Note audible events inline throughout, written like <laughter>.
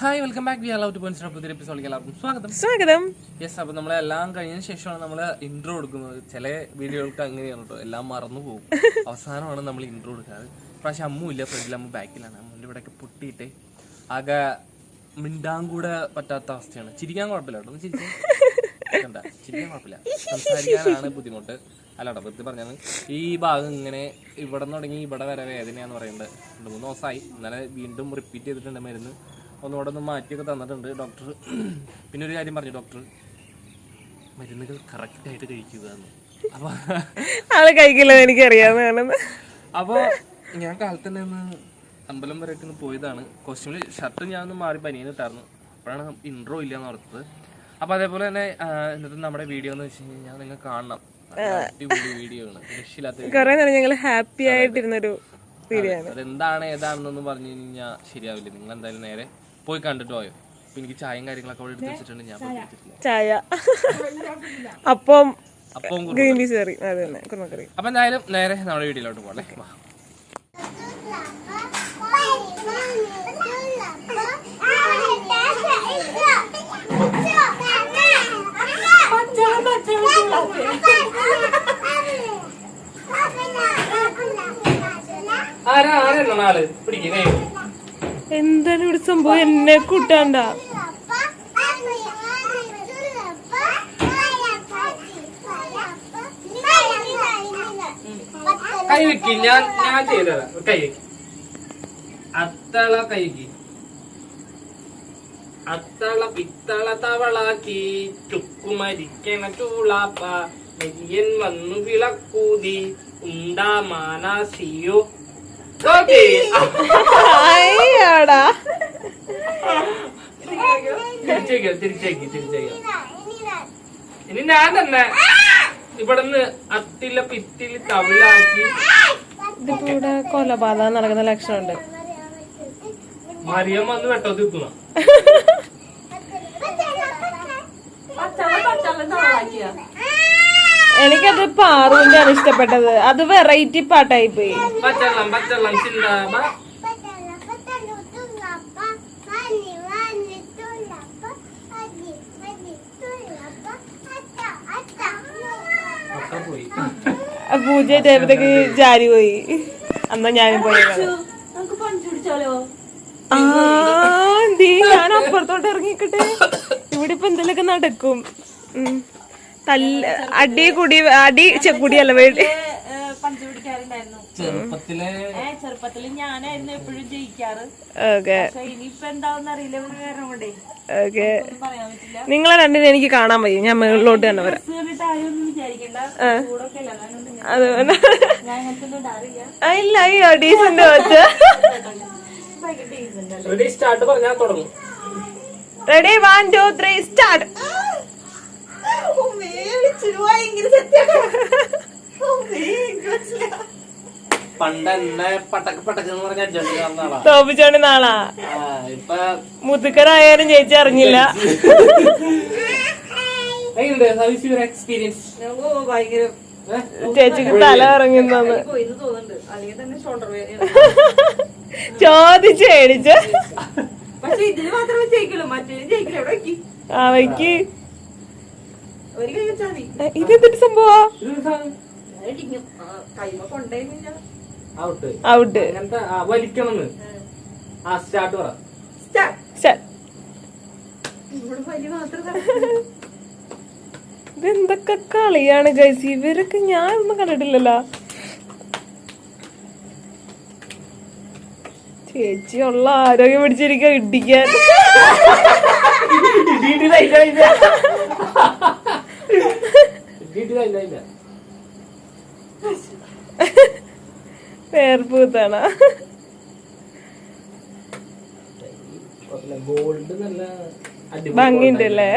Hi welcome back we allow to point പുതിയ എപ്പിസോഡിലേക്ക് എല്ലാവർക്കും സ്വാഗതം. സ്വാഗതം. യെസ് അപ്പോൾ നമ്മളെല്ലാം കഴിഞ്ഞ ശേഷമാണ് നമ്മൾ ഇൻട്രോ കൊടുക്കുന്നത് ചില വീഡിയോകൾക്ക് അങ്ങനെയാണ് കേട്ടോ എല്ലാം മറന്നു പോകും. <laughs> അവസാനമാണ് നമ്മൾ ഇൻട്രോ കൊടുക്കാറ് പ്രാവശ്യം അമ്മു ഇല്ല. ഫ്രണ്ടിൽ അമ്മ ബാക്കിലാണ്. അമ്മൂന്റെ ഇവിടെയൊക്കെ പൊട്ടിയിട്ട് ആകെ മിണ്ടാൻ കൂടെ പറ്റാത്ത അവസ്ഥയാണ്. ചിരിക്കാൻ കുഴപ്പമില്ല കേട്ടോ. ചിരിക്കാൻ ചിരിക്കാൻ കുഴപ്പമില്ല. സംസാരിക്കാനാണ് ബുദ്ധിമുട്ട്. അല്ലാട്ടോ വെറുതെ പറഞ്ഞാൽ ഈ ഭാഗം ഇങ്ങനെ ഇവിടെ നിന്ന് തുടങ്ങി ഇവിടെ വരെ വേദനയാന്ന് പറയുന്നത്. രണ്ട് മൂന്ന് ദിവസമായി. ഇന്നലെ വീണ്ടും റിപ്പീറ്റ് ചെയ്തിട്ടുണ്ട് മരുന്ന് ഒന്നുകൂടെ ഒന്ന് മാറ്റിയൊക്കെ തന്നിട്ടുണ്ട് ഡോക്ടർ പിന്നെ ഒരു കാര്യം പറഞ്ഞു ഡോക്ടർ മരുന്നുകൾ കറക്റ്റായിട്ട് കഴിക്കുക എന്ന് അപ്പോൾ ആൾ കഴിക്കില്ലെന്ന് എനിക്കറിയാവുന്നതാണ് അപ്പോൾ ഞാൻ കാലത്ത് തന്നെ ഒന്ന് അമ്പലം വരെയൊക്കെ ഒന്ന് പോയതാണ്. കോസ്റ്റ്യൂമിൽ ഷർട്ട് ഞാൻ ഒന്ന് മാറി പനിയെന്ന് ഇട്ടായിരുന്നു. അപ്പോഴാണ് ഇൻട്രോ ഇല്ലയെന്ന് ഓർത്തത്. അപ്പോൾ അതേപോലെ തന്നെ എന്നിട്ട് ഇന്നത്തെ നമ്മുടെ വീഡിയോ എന്ന് വെച്ച് കഴിഞ്ഞാൽ നിങ്ങൾ കാണണം. കൊറേ നേരം ഞങ്ങൾ ഹാപ്പി ആയിട്ടിരുന്നൊരു വീഡിയോ ആണ്. അതെന്താണ് ഏതാണെന്നൊന്നും പറഞ്ഞു കഴിഞ്ഞാൽ ശരിയാവില്ല. നിങ്ങൾ എന്തായാലും നേരെ പോയി കണ്ടിട്ട് പോയോ? എനിക്ക് ചായയും കാര്യങ്ങളൊക്കെ അവിടെ എടുത്ത് വെച്ചിട്ടുണ്ട് ഞാൻ ചായ. <laughs> അപ്പം അപ്പം ഗ്രീൻ പീസ് കറി. അത് തന്നെ കുറുമക്കറി അപ്പൊ എന്തായാലും നേരെ നമ്മുടെ വീട്ടിലോട്ട് പോകണേ വാ. ആരാ ആരാണ് ആൾ പിടിക്കുന്നേ എന്താണ് ഇവിടെ സംഭവം? എന്നെ കൂട്ടാണ്ട. കൈ ഞാൻ ഞാൻ കൈ അത്തള കൈകി അത്തള പിത്തള തവളാക്കി. ചുക്കുമരിക്കണ ചൂളാപ്പ. വന്നു വിളക്കൂതി. ഉണ്ടാ മാനാസിയോ ഓക്കേ. അയ്യാടാ തിരിച്ചേക്കോ തിരിച്ചേക്ക് തിരിച്ചേക്കോ. ഇനി ഞാൻ തന്നെ ഇവിടുന്ന് അത്തില പിത്തിൽ തവിളാക്കി. ഇതിപ്പോ ഇവിടെ കൊലപാതകം നടക്കുന്ന ലക്ഷണമുണ്ട്. മറിയം വന്ന് വെട്ടോ തിത്തുന്ന എനിക്കത് പാറുവിന്റെ ആണ് ഇഷ്ടപ്പെട്ടത്. അത് വെറൈറ്റി പാട്ടായി പോയി. പൂജ ടൈപ്പത്തേക്ക് ജാരി പോയി. അന്നാ ഞാനും പോയി. ആ ഞാൻ അപ്പുറത്തോട്ട് ഇറങ്ങിക്കട്ടെ. ഇവിടെ ഇപ്പൊ എന്തെങ്കിലുമൊക്കെ നടക്കും. ഉം. തല്ല അടി കുടി അടി കുടിയല്ല വീട് പഞ്ച് പിടിക്കാറുണ്ടായിരുന്നു. ചെറുപ്പത്തിലെ ഞാനായിരുന്നു എപ്പോഴും ജയിക്കാറ്. ഇനിയിപ്പൊ അറിയില്ല കാരണം കൊണ്ടേ നിങ്ങളെ രണ്ടിനെ എനിക്ക് കാണാൻ വയ്യ. ഞാൻ മുകളിലോട്ട് തന്നെ വരാം. ഇല്ല അയ്യോ ഡീസന്റ് വെച്ച. Ready one two three start തോപ്പിച്ചോണ്ട് നാളാ. ആ, ഇപ്പൊ മുതുക്കറായാലും ചേച്ചി അറിഞ്ഞില്ല ചേച്ചിക്ക് തല ഇറങ്ങുന്നു പോയിന്ന് തോന്നുന്നുണ്ട്. അല്ലെങ്കിൽ തന്നെ ഷോൾഡർ വേദന ചോദിച്ചു മേടിച്ച് പക്ഷെ ഇതിൽ മാത്രമേ ജയിക്കുള്ളൂ. മറ്റേ ജയിക്കില്ല. എവിടെ വെക്കി അവയ്ക്ക് സംഭവാ? കൈമ കൊണ്ടേന്നില്ല ഔട്ട് ആ, ആ. സ്റ്റാർട്ട് പറ. ഇതെന്തൊക്കെ കളിയാണ് ഗൈസ് ഇവരൊക്കെ ഞാൻ ഒന്നും കണ്ടിട്ടില്ലല്ലോ. ചേച്ചി ഉള്ള ആരോഗ്യം പിടിച്ചിരിക്കാൻ ഇടിക്കാൻ. <laughs> വേർപ്പൂത്താണ് ഗോൾഡ് നല്ല അല്ലേ.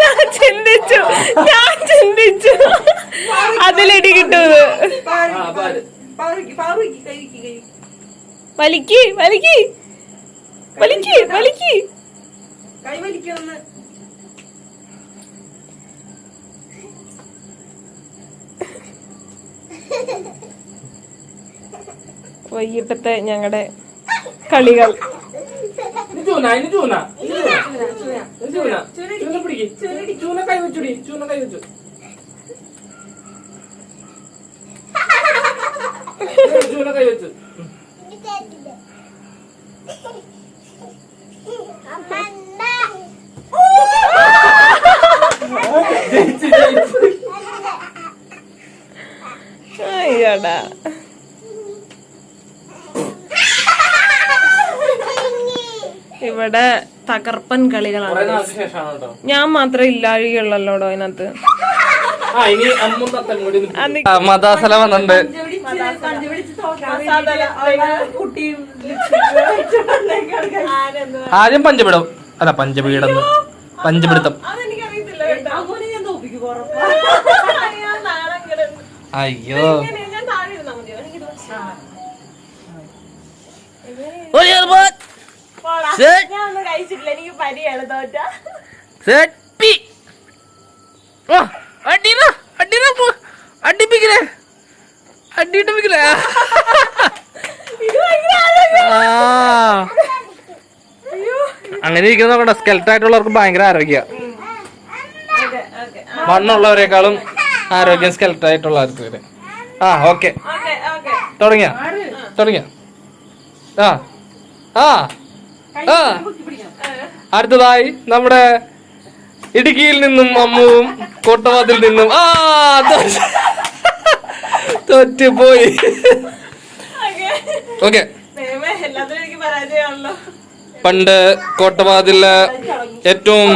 ഞാൻ ചിന്തിച്ചു ഞാൻ ചിന്തിച്ചു. അതിലിടി കിട്ടുന്നത്. വലിക്ക് വലിക്ക്. വലിക്ക് വലിക്ക്. വൈകിട്ടത്തെ ഞങ്ങളുടെ കളികൾ. ഇത് ചൂന കൈ വെച്ചുടി. ചൂന കൈ വെച്ചു. <laughs> ചൂന കൈ വെച്ചു. അയ്യോടാ. ഇവിടെ തകർപ്പൻ കുറെ കളികളാണ് ഞാൻ മാത്രം ഇല്ലാഴികയുള്ളല്ലോടോ അതിനകത്ത്? മതാസല വന്നിട്ടുണ്ട്. ആദ്യം പഞ്ചപിടം. അല്ല പഞ്ചപീഠം പഞ്ചപിടുത്തം. അയ്യോ. എനിക്ക് പരിയാണ് തോറ്റ. Set. ആ. അങ്ങനെ ഇരിക്കുന്ന നോക്കണ്ട സ്കെൽറ്റ് ആയിട്ടുള്ളവർക്ക് ഭയങ്കര ആരോഗ്യ. മണ്ണുള്ളവരെക്കാളും ആരോഗ്യം സ്കെൽറ്റ് വരെ. ആ ഓക്കെ. തുടങ്ങിയ. തുടങ്ങിയ. ആ. ആ. ആ. അടുത്തതായി നമ്മുടെ ഇടുക്കിയിൽ നിന്നും അമ്മുവും കോട്ടവാതിൽ നിന്നും. ആ. തോറ്റുപോയി. ഓക്കേ. പണ്ട് കോട്ടവാതിലെ ഏറ്റവും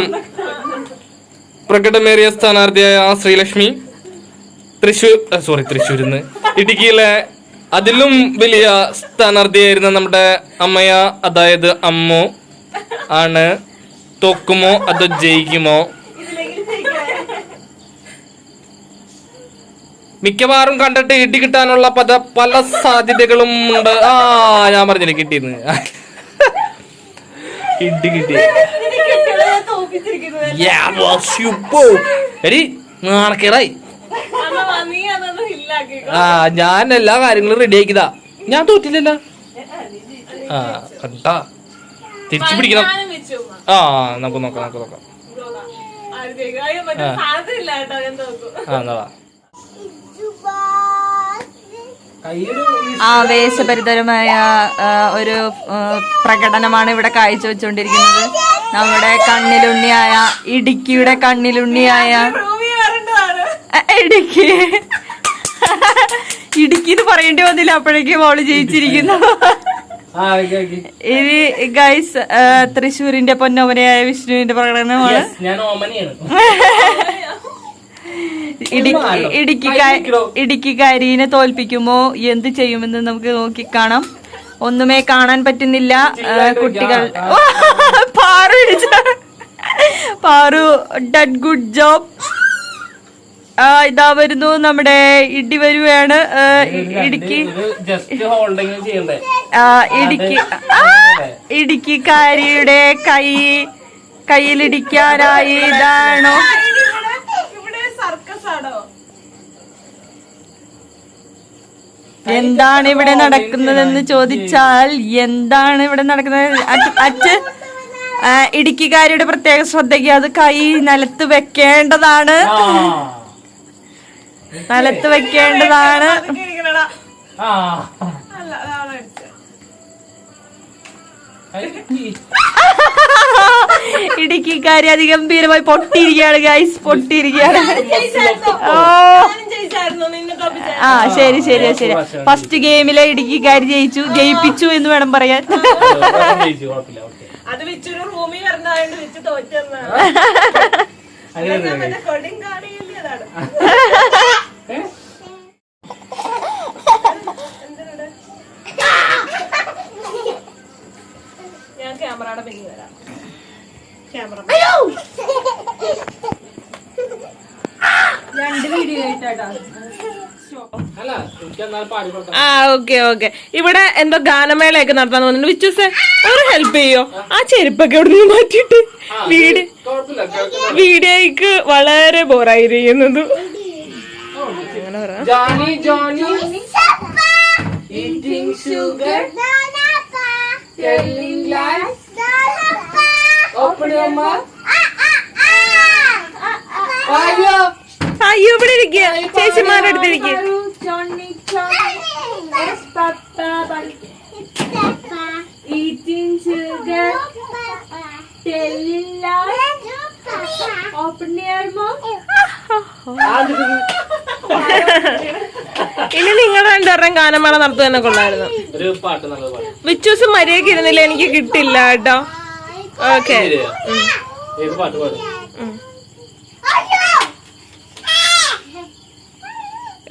പ്രകടമേറിയ സ്ഥാനാർത്ഥിയായ ആ ശ്രീലക്ഷ്മി തൃശൂർ സോറി തൃശ്ശൂരിൽ നിന്ന് ഇടുക്കിയിലെ അതിലും വലിയ സ്ഥാനാർത്ഥിയായിരുന്ന നമ്മുടെ അമ്മയ അതായത് അമ്മോ ആണ് തോക്കുമോ അതോ ജയിക്കുമോ? മിക്കവാറും കണ്ടിട്ട് ഇടി കിട്ടാനുള്ള പല പല സാധ്യതകളും ഉണ്ട്. ആ ഞാൻ പറഞ്ഞില്ലേ കിട്ടിയെന്ന്. ഇടി കിട്ടി. എടി നാണക്കേടായി. ആ ഞാൻ എല്ലാ കാര്യങ്ങളും റെഡി ആക്കിയതാ. ഞാൻ തോറ്റില്ലല്ലോ. ആ കണ്ടാ. തിരിച്ചു പിടിക്കണം. ആ നമുക്ക് നോക്കാം നമുക്ക് നോക്കാം. ആ എന്നാ. ആവേശഭരിതരമായ ഒരു പ്രകടനമാണ് ഇവിടെ കാഴ്ചവെച്ചുകൊണ്ടിരിക്കുന്നത് നമ്മുടെ കണ്ണിലുണ്ണിയായ ഇടുക്കിയുടെ കണ്ണിലുണ്ണിയായ. ഇടുക്കി ഇടുക്കി എന്ന് പറയേണ്ടി വന്നില്ല അപ്പോഴേക്കും അവൾ ജയിച്ചിരിക്കുന്നു. ഇനി ഗൈസ് തൃശ്ശൂരിന്റെ പൊന്നോമനയായ വിഷ്ണുവിന്റെ പ്രകടനമാണ് <laughs> ഇടുക്കി ഇടുക്കിക്കാരീനെ തോൽപ്പിക്കുമോ? എന്ത് ചെയ്യുമെന്ന് നമുക്ക് നോക്കി കാണാം. ഒന്നുമേ കാണാൻ പറ്റുന്നില്ല. കുട്ടികൾ പാറു പാറു ഡഡ് ഗുഡ് ജോബ് ആ ഇതാ വരുന്നു നമ്മുടെ ഇടി വരുവാണ്. ഇടുക്കി ഇടുക്കി ഇടുക്കിക്കാരിയുടെ കൈ കയ്യിലിടിക്കാനായി ഇതാണോ ഇവിടെ ഇവിടെ സർക്കസ് ആണോ എന്താണ് ഇവിടെ നടക്കുന്നതെന്ന് ചോദിച്ചാൽ എന്താണ് ഇവിടെ നടക്കുന്നത്? അറ്റ്- ഇടുക്കിക്കാരിയുടെ ഇടുക്കിക്കാരുടെ പ്രത്യേക ശ്രദ്ധയ്ക്ക് അത് കൈ നിലത്ത് വെക്കേണ്ടതാണ്. നിലത്ത് വെക്കേണ്ടതാണ്. ആ. ഇടുക്കിക്കാരി അതിഗംഭീരമായി പൊട്ടിയിരിക്കുകയാണ് ഗൈസ് പൊട്ടിയിരിക്കുകയാണ്. ഓ. ആ ശരി ശരി ശരി. ഫസ്റ്റ് ഗെയിമിലെ ഇടുക്കിക്കാരി ജയിച്ചു. ജയിപ്പിച്ചു എന്ന് വേണം പറയാൻ. ജയിച്ചു. കുഴപ്പമില്ല. ഓക്കെ. അത് <laughs> ആ ഓക്കെ ഓക്കെ ഇവിടെ എന്തോ ഗാനമേളയൊക്കെ നടത്താൻ തോന്നുന്നുണ്ട്. വിച്ചൂസേ ഒരു ഹെൽപ്പ് ചെയ്യോ? ആ ചെരുപ്പൊക്കെ ഇവിടെ നിന്ന് മാറ്റിയിട്ട്? വീട് വീഡിയോയ്ക്ക് വളരെ ബോറായിരിക്കുന്നത്. അങ്ങനെ പറ. അയ്യോ. ഇവിടെ ഇരിക്കുക ചേച്ചിമാരുടെ ഇരിക്കുക ഇനി നിങ്ങൾ രണ്ടുപേരുടെ ഗാനമേള നടത്തു തന്നെ കൊള്ളായിരുന്നു വിച്ചൂസ് മര്യാദയ്ക്ക് ഇരുന്നില്ല എനിക്ക് കിട്ടില്ല കേട്ടോ. ഓക്കെ പാട്ട് പാടും?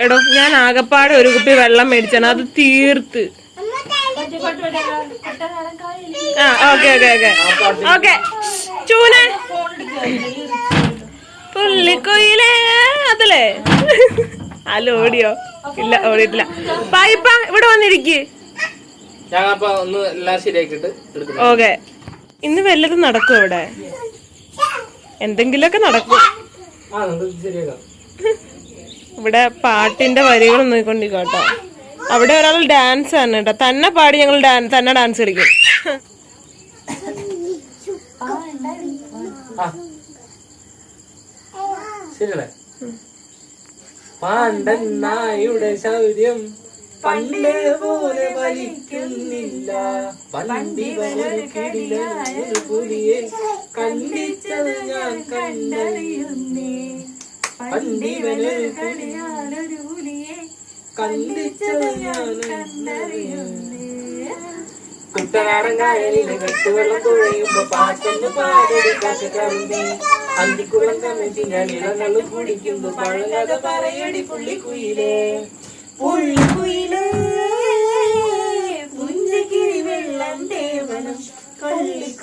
എടോ ഞാൻ ആകപ്പാടെ ഒരു കുപ്പി വെള്ളം മേടിച്ചാണ്. അത് തീർത്ത്. ആ ഓക്കെ ഓക്കെ ഓക്കെ. ഓക്കെ. ചൂന. പുള്ളിക്കൊയിലേ അതല്ലേ? അല്ല ഓടിയോ? ഇല്ല ഓടിയിട്ടില്ല. പായിപ്പ ഇവിടെ വന്നിരിക്ക. ഓക്കെ. ഇന്ന് വല്ലതും നടക്കും ഇവിടെ? എന്തെങ്കിലുമൊക്കെ നടക്കും. ഇവിടെ പാട്ടിന്റെ വരികൾ നോക്കിക്കൊണ്ടിരിക്കട്ടോ അവിടെ ഒരാൾ ഡാൻസ് ആണ് കേട്ടോ. തന്നെ പാടി ഞങ്ങൾ തന്നെ ഡാൻസ് കളിക്കും. ശരിയല്ലേ? പാണ്ഡനായുടെ ശൗര്യം പണ്ടേ പോലെ വലിക്കുന്നില്ല പുലിയെ കണ്ടിച്ചത് ഞാൻ കണ്ടറിയുന്നേ. പണ്ടിവനൊരു പുലിയെ കണ്ടിച്ചത് ഞാൻ കണ്ടറിയുന്നേ. കുട്ടനാടൻ കായലിലെ കെട്ടുവെള്ളം തുഴയുമ്പോ പാട്ടൊന്ന് പാടൊടുക്കാറ്റ് കറുമ്പി അന്തിക്കുളം കമ്മിറ്റി ഞാൻ ഇളങ്ങളും കുടിക്കുന്നു പഴകഥ പറയടി പുള്ളിക്കുയിലേ. പുള്ളിക്കുയിലേ പുഞ്ചക്കിരി വെള്ളം ദേവനം കള്ളിക്കുയിലേ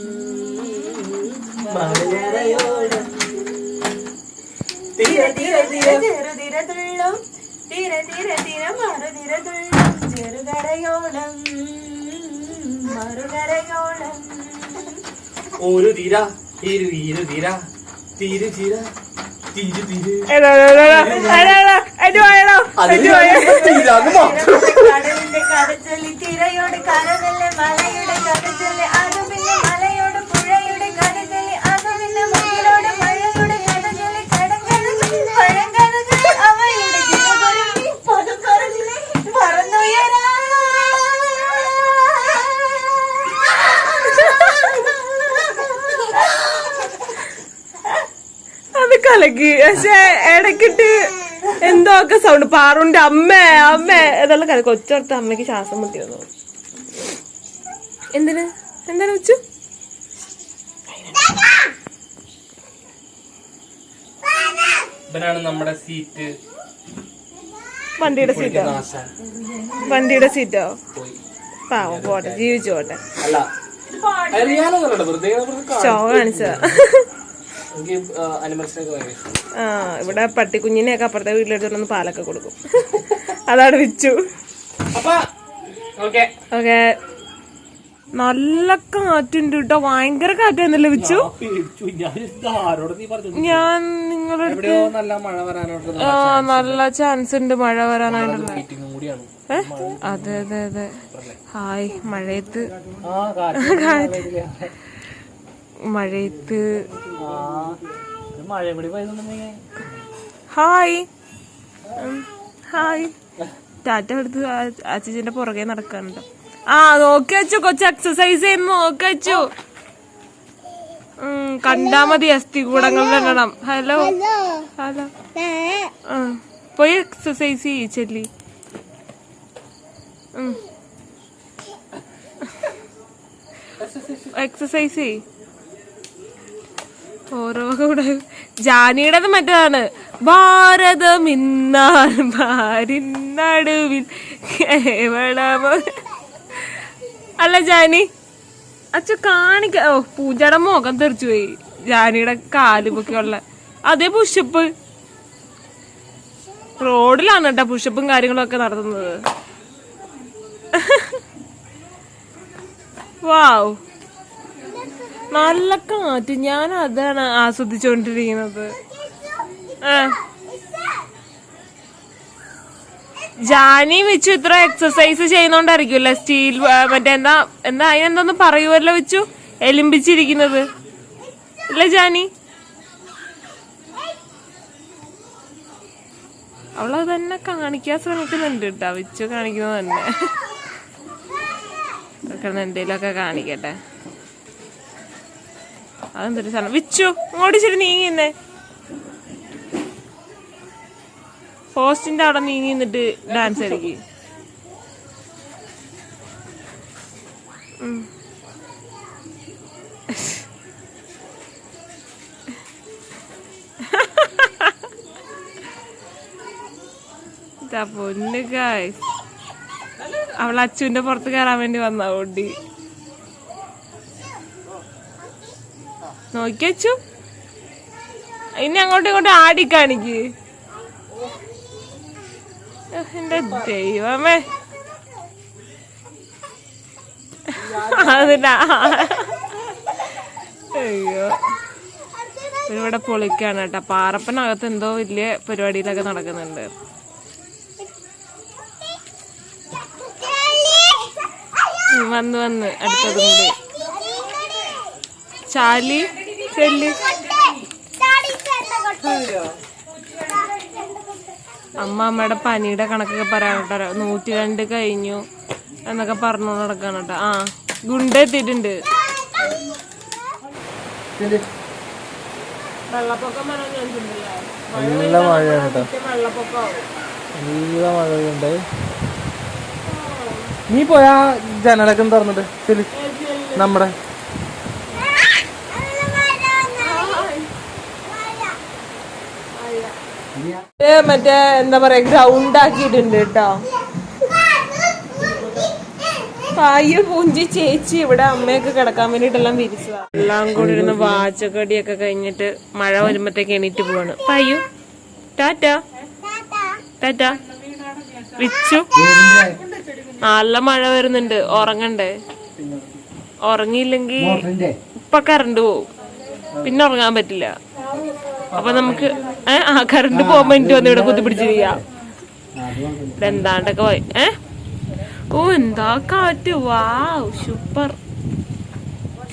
മലരയോളം തീര തീര തീര. ചെറുതിരതുള്ളും തീര തീര തീര മറുതിരതുള്ളും ചെറുകരയോളം മറുകരയോളം. ഒരു തിര ഇരു ഇരു തിര തിരു ചിര തിരു തിരു. കടലിന്റെ കടച്ചൊല്ലി തിരയോട് കരവല്ലേ മലയുടെ കടച്ചൊല്ലി അതുമില്ല കലക്കി പക്ഷെ ഇടക്കിട്ട് എന്തോ ഒക്കെ സൗണ്ട് പാറുണ്ട് അമ്മ അമ്മ. ഇതെല്ലാം കല കൊച്ചോർത്ത് അമ്മയ്ക്ക് ശ്വാസം മുട്ടി വന്നു. എന്തിന്? എന്താണ് വെച്ചു ഇവനാണ് നമ്മുടെ സീറ്റ് വണ്ടിയുടെ സീറ്റോ വണ്ടിയുടെ സീറ്റോ പാവ പോട്ടെ. ജീവിച്ചു പോട്ടെ. അല്ല. അറിയാനൊന്നുമല്ല വെറുതെ ഇങ്ങനെ ഷോ കാണിച്ചതാ എനിക്ക് അനിമൽസിനൊക്കെ ഭയങ്കര ഇഷ്ടം. ആ ഇവിടെ പട്ടിക്കുഞ്ഞിനെയൊക്കെ അപ്പുറത്തെ വീട്ടിലെടുത്തോണ്ട് പാലൊക്കെ കൊടുക്കും. അതാണ് വിച്ചു അപ്പൊ ഓക്കെ. ഓക്കെ. നല്ല കാറ്റുണ്ട് കേട്ടോ. ഭയങ്കര കാറ്റാന്നല്ലേ വിച്ചു ആരോട് നീ പറഞ്ഞു ഞാൻ നിങ്ങളുടെ ആ നല്ല ചാൻസ് ഉണ്ട്. മഴ വരാനായിട്ടുള്ള മീറ്റിംഗും കൂടിയാണ്. അതെ അതെ അതെ. ഹായ് മഴയത്ത്. ആ കാറ്റ്. മഴയത്ത്. ഹായ്. ഹായ്. ടാറ്റ എടുത്ത് അച്ഛന്റെ പുറകെ നടക്കാനുണ്ട്. ആ നോക്കി വെച്ചു കൊച്ചു എക്സസൈസ് ചെയ്യുന്നു നോക്കി വെച്ചു കണ്ടാ മതി അസ്ഥി കൂടങ്ങൾ എണ്ണം ഹലോ. ഹലോ. പോയി എക്സസൈസ് ചെയ്യ് ചെല്ലി. എക്സസൈസ് ചെയ് ഓരോ ജാനിയുടേത് മറ്റേതാണ്? ഭാരതം കേവലമോ. അല്ല ജാനി. അച്ഛ കാണിക്ക. ഓ പൂജയുടെ മുഖം തെറിച്ചു പോയി. ജാനിയുടെ കാലുമൊക്കെയുള്ള. അതേ പുഷപ്പ് റോഡിലാണ് കേട്ടോ പുഷപ്പും കാര്യങ്ങളൊക്കെ നടത്തുന്നത്. വാവ് നല്ല കാറ്റ്. ഞാൻ അതാണ് ആസ്വദിച്ചുകൊണ്ടിരിക്കുന്നത് ജാനി വെച്ചു ഇത്ര എക്സസൈസ് ചെയ്യുന്നോണ്ടായിരിക്കുമല്ലേ? സ്റ്റീൽ മറ്റേ എന്താ എന്താ അതിനെന്താന്ന് പറയുമല്ലോ വെച്ചു? എലിമ്പിച്ചിരിക്കുന്നത്. ഇല്ല ജാനി? അവളത് തന്നെ കാണിക്കാൻ ശ്രമിക്കുന്നുണ്ട് കേട്ടോ. വെച്ചു കാണിക്കുന്നത് തന്നെ. <laughs> എന്തെങ്കിലുമൊക്കെ എന്തേലൊക്കെ കാണിക്കട്ടെ. അതെന്തൊരു സാധനം വിച്ചു ഇങ്ങോട്ട് ശരി നീങ്ങിന്നേ പോസ്റ്റിന്റെ അവിടെ നീങ്ങി നിന്നിട്ട് ഡാൻസ് കളിക്ക്. പൊന്ന് ഗായ്സ് അവൾ അച്ചുവിന്റെ പുറത്ത് കയറാൻ വേണ്ടി വന്ന ഓടി. നോക്കി അച്ചു ഇനി അങ്ങോട്ടും ഇങ്ങോട്ടും ആടി കാണിക്ക് ഉഹ്, എന്റെ ദൈവമേ. അതിനാ. അയ്യോ. ഇവിടെ പൊളിക്കാണ് കേട്ടോ. പാറപ്പനകത്ത് എന്തോ വലിയ പരിപാടിയിലൊക്കെ നടക്കുന്നുണ്ട്. വന്ന് വന്ന് അടുത്തതുണ്ട് ചാലി. ചെല്ലി. അമ്മ അമ്മയുടെ പനിയുടെ കണക്കൊക്കെ പറയാൻ കേട്ടോ. നൂറ്റി രണ്ട് കഴിഞ്ഞു എന്നൊക്കെ പറഞ്ഞു നടക്കാണ് കേട്ടോ. ആ ഗുണ്ട എത്തിയിട്ടുണ്ട്. വെള്ളപ്പൊക്കം നല്ല മഴയാണ് കേട്ടോ. നല്ല മഴയുണ്ട്. നീ പോയാ ജനലൊക്കെ തുറന്നിട്ട്. ശരി. നമ്മുടെ മറ്റേ എന്താ പറയാ ഗ്രൗണ്ട് ആക്കിയിട്ടുണ്ട് കേട്ടോ. പായ പൂഞ്ചി ചേച്ചി ഇവിടെ അമ്മയൊക്കെ കിടക്കാൻ വേണ്ടിട്ടെല്ലാം വിരിച്ചതാ. എല്ലാം കൂടി ഇരുന്ന് വാച്ചക്കടിയൊക്കെ കഴിഞ്ഞിട്ട് മഴ വരുമ്പത്തേക്ക് എണീറ്റ് പോവാണ്. പായു ടാറ്റ. ടാറ്റ. വിച്ചു. നല്ല മഴ വരുന്നുണ്ട്. ഉറങ്ങണ്ടേ? ഉറങ്ങിയില്ലെങ്കി ഇപ്പൊ കറണ്ട് പോവും. പിന്നെ ഉറങ്ങാൻ പറ്റില്ല. അപ്പൊ നമുക്ക് ആ കറണ്ട് പോകുമ്പോ എനിക്ക് വന്ന് ഇവിടെ കുത്തിപ്പിടിച്ചിരിക്കാം. എന്താണ്ടൊക്കെ പോയി ഏ? ഓ എന്താ കാറ്റ്? വാവ് സൂപ്പർ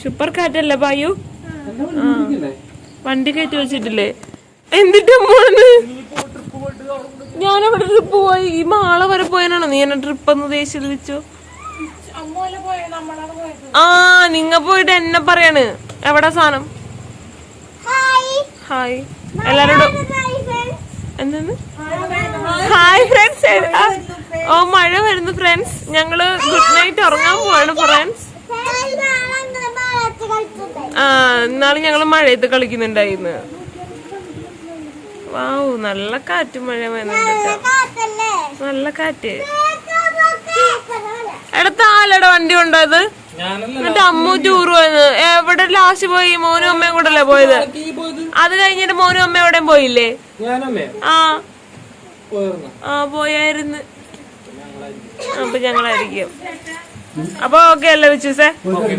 സൂപ്പർ കാറ്റല്ലേ ബായു വണ്ടി കയറ്റി വെച്ചിട്ടില്ലേ? എന്നിട്ട് ഞാൻ ഞാനവിടെ ട്രിപ്പ് പോയി. ഈ മാള വരെ പോയനാണോ നീ എന്നെ ട്രിപ്പ് എന്ന് ഉദ്ദേശിച്ചത് വെച്ചു ആ നിങ്ങ പോയിട്ട് എന്നെ പറയാണ്. എവിടെ സാധനം? ഹായ് എല്ലാരോടും എന്താണ്? ഹായ് ഫ്രണ്ട്സ് ഓ മഴ വരുന്നു ഫ്രണ്ട്സ് ഞങ്ങൾ ഗുഡ് നൈറ്റ് ഉറങ്ങാൻ പോവാണ് ഫ്രണ്ട്സ് ആ ഇന്നാൾ ഞങ്ങൾ മഴയത്ത് കളിക്കുന്നുണ്ടായിരുന്നു. വാവ് നല്ല കാറ്റും മഴ വരുന്നുണ്ട് നല്ല കാറ്റ്. എടുത്താലടെ വണ്ടി ഉണ്ടോ അത് എന്നിട്ട് അമ്മു ടൂർ പോയത്. എവിടെ ലാസ്റ്റ് പോയി? മോനും അമ്മയും കൂടെ അല്ലേ പോയത്? അത് കഴിഞ്ഞിട്ട് മോനും അമ്മ എവിടെ പോയില്ലേ? ആ. ആ പോയായിരുന്നു. അപ്പൊ ഞങ്ങളായിരിക്കും. അപ്പൊ ഓക്കെ അല്ലേ വിശ്വസേ?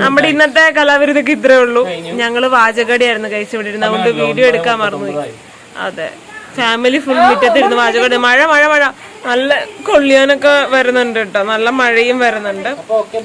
നമ്മുടെ ഇന്നത്തെ കലാവിരുദ്ധക്ക് ഇത്രേ ഉള്ളൂ. ഞങ്ങൾ വാചകടിയായിരുന്നു കഴിച്ചു വിട്ടിരുന്നത് അതുകൊണ്ട് വീഡിയോ എടുക്കാൻ മറന്നു അതെ. ഫാമിലി ഫുൾ മുറ്റത്തിരുന്ന് വാചകടി. മഴ മഴ മഴ. നല്ല കൊള്ളിയാനൊക്കെ വരുന്നുണ്ട് കേട്ടോ. നല്ല മഴയും വരുന്നുണ്ട്. ഓക്കെ